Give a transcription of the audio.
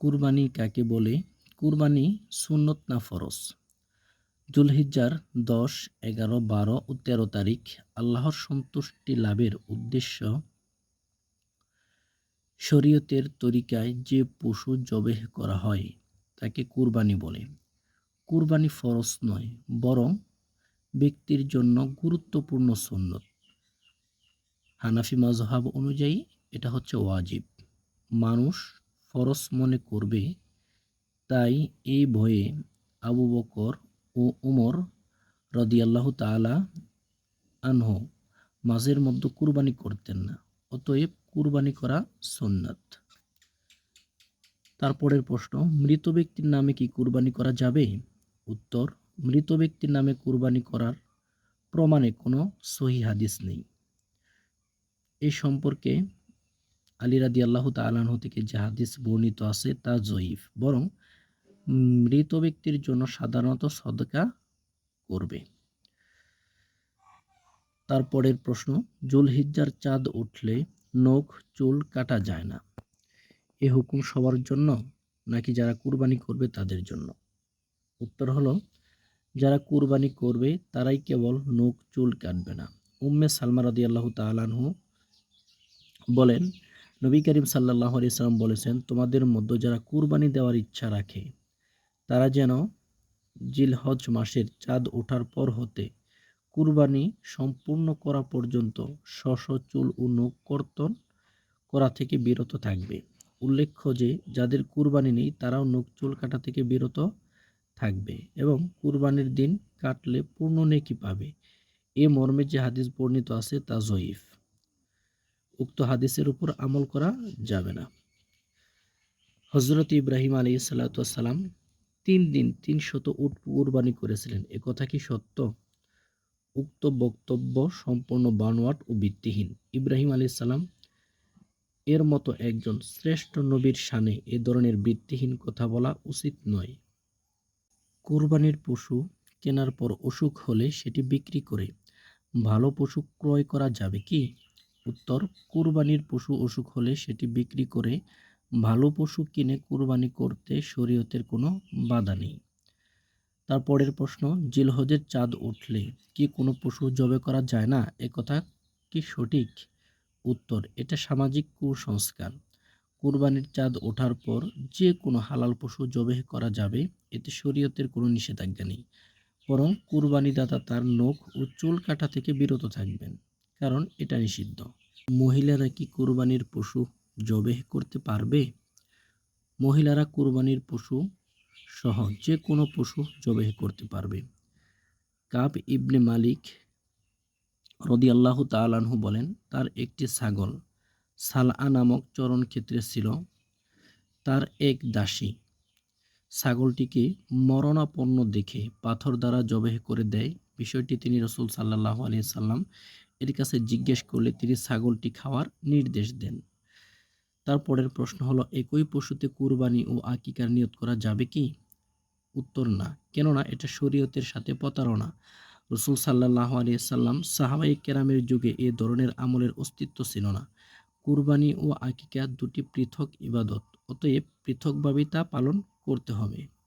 কুরবানি কাকে বলে? কুরবানি সুন্নত না ফরজ? জুলহিজ্জার দশ, এগারো, বারো ও তেরো তারিখ আল্লাহর সন্তুষ্টি লাভের উদ্দেশ্য শরীয়তের তরিকায় যে পশু জবেহ করা হয় তাকে কুরবানি বলে। কুরবানি ফরজ নয়, বরং ব্যক্তির জন্য গুরুত্বপূর্ণ সুন্নত। হানাফি মাজহাব অনুযায়ী এটা হচ্ছে ওয়াজিব। মানুষ ফরজ মনে করবে, তাই এই ভয়ে আবু বকর ও উমর রদিয়াল্লাহ তালা আনহ মাঝের মধ্যে কুরবানি করতেন না, অতএব কুরবানি করা সুন্নাত। তারপরের প্রশ্ন, মৃত ব্যক্তির নামে কি কুরবানি করা যাবে? উত্তর, মৃত ব্যক্তির নামে কুরবানি করার প্রমাণে কোনো সহি হাদিস নেই। এ সম্পর্কে আলী রাদি আল্লাহ তালাহ থেকে যে হাদিস বর্ণিত আছে তা জয়ীফ। বরং মৃত ব্যক্তির জন্য সাধারণত সদকা করবে। তারপরের প্রশ্ন, জুলহিজ্জার চাঁদ উঠলে নখ চুল কাটা যায় না, এ হুকুম সবার জন্য নাকি যারা কুরবানি করবে তাদের জন্য? উত্তর হলো, যারা কুরবানি করবে তারাই কেবল নখ চুল কাটবে না। উম্মে সালমা রদি আল্লাহ তালানহু বলেন নবী করিম সাল্লাহ ইসলাম বলেছেন, তোমাদের মধ্যে যারা কুরবানি দেওয়ার ইচ্ছা রাখে, তারা যেন জিলহজ মাসের চাঁদ ওঠার পর হতে কুরবানি সম্পূর্ণ করা পর্যন্ত শশ, চুল ও নখ কর্তন করা থেকে বিরত থাকবে। উল্লেখ্য যে, যাদের কুরবানি নেই, তারাও নখ, চুল কাটা থেকে বিরত থাকবে এবং কুরবানির দিন কাটলে পূর্ণ নেকি পাবে। এ মর্মে যে হাদিস বর্ণিত আছে, তা জয়ীফ। উক্ত হাদিসের উপর আমল করা যাবে না। হজরত ইব্রাহিম আলী সাল্লাতাম তিন দিন তিন শত উট কুরবানি করেছিলেন। একথা কি সত্য? উক্ত বক্তব্য সম্পূর্ণ বানোয়াট ও ভিত্তিহীন। ইব্রাহিম আলী সালাম এর মতো একজন শ্রেষ্ঠ নবীর সানে এ ধরনের ভিত্তিহীন কথা বলা উচিত নয়। কোরবানির পশু কেনার পর অসুখ হলে সেটি বিক্রি করে ভালো পশু ক্রয় করা যাবে কি? উত্তর, কুরবানির পশু অসুখ হলে সেটি বিক্রি করে ভালো পশু কিনে কুরবানি করতে শরীয়তের কোনো বাধা নেই। তারপরের প্রশ্ন, জিলহজের চাঁদ উঠলে কি কোনো পশু জবে করা যায় না? একথা কি সঠিক? উত্তর, এটা সামাজিক কুসংস্কার। কুরবানির চাঁদ ওঠার পর যে কোনো হালাল পশু জবে করা যাবে, এতে শরীয়তের কোনো নিষেধাজ্ঞা নেই। বরং কুরবানিদাতা তার নখ ও চুল কাটা থেকে বিরত থাকবেন। কারণ এটা নিষিদ্ধ। মহিলারা কি কুরবানির পশু জবেহ করতে পারবে? মহিলারা কুরবানির পশু সহ যে কোনো পশু জবেহ করতে পারবে। কাব ইবনে মালিক রদি আল্লাহ তালানহু বলেন, তার একটি ছাগল সালআ নামক চরণ ক্ষেত্রে ছিল। তার এক দাসী ছাগলটিকে মরণাপন্ন দেখে পাথর দ্বারা জবেহ করে দেয়। বিষয়টি তিনি রসুল সাল্লাহ আলি সাল্লাম এর কাছে জিজ্ঞেস করলে তিনি ছাগলটি খাওয়ার নির্দেশ দেন। তারপরের প্রশ্ন হলো, একই পশুতে কুরবানি ও আকিকার নিয়ত করা যাবে কি? উত্তর, না। কেননা এটা শরীয়তের সাথে প্রতারণা। রসুল সাল্লাহ আলিয়াল্লাম সাহাবাই কেরামের যুগে এ ধরনের আমলের অস্তিত্ব ছিল না। কুরবানি ও আকিকা দুটি পৃথক ইবাদত, অতএব পৃথকভাবেই তা পালন করতে হবে।